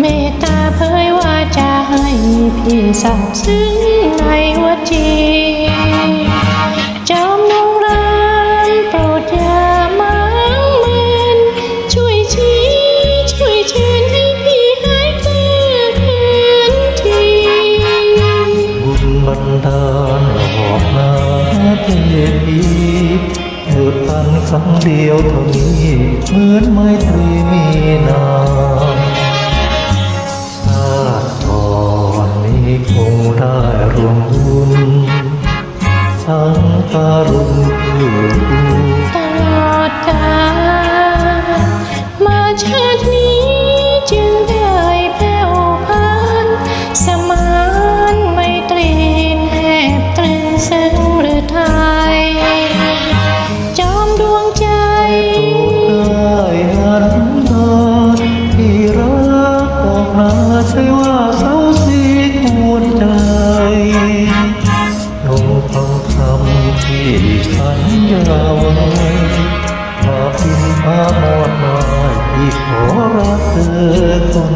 เมตตาเผยว่าจะให้พี่สาบซึ้งในหัวใจจอมนงรามโปรดอย่ามังมันช่วยชี้ช่วยเชิญให้พี่หายเกลือเกินทีบุญบันดาลหลอกนาเทพีเกิดกันครั้งเดียวเท่านี้เหมือนไมตรีมี ทั้ อ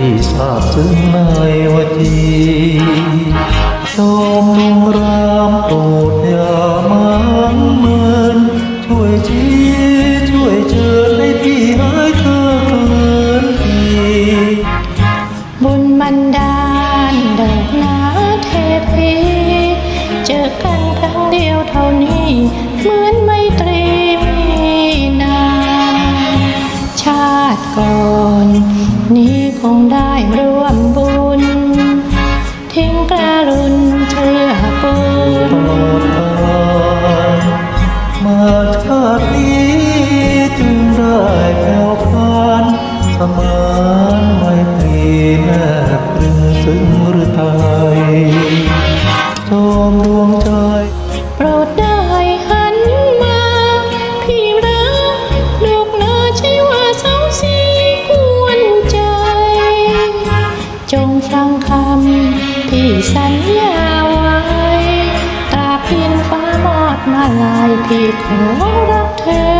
ที่ทราบซึ้งในวจีจอมลงรามโปรดอย่ามันเมินช่วยชี้ช่วยเชิญให้พี่หายเธอเกินทีบุญบันดาลดอกนาเทพี เจอกันครั้งเดียวเท่านี้เหมือน ง จงฟังคำที่สัญญาไว้ตราบเพียงฟ้ามอดมาลายพี่ขอรักเธอ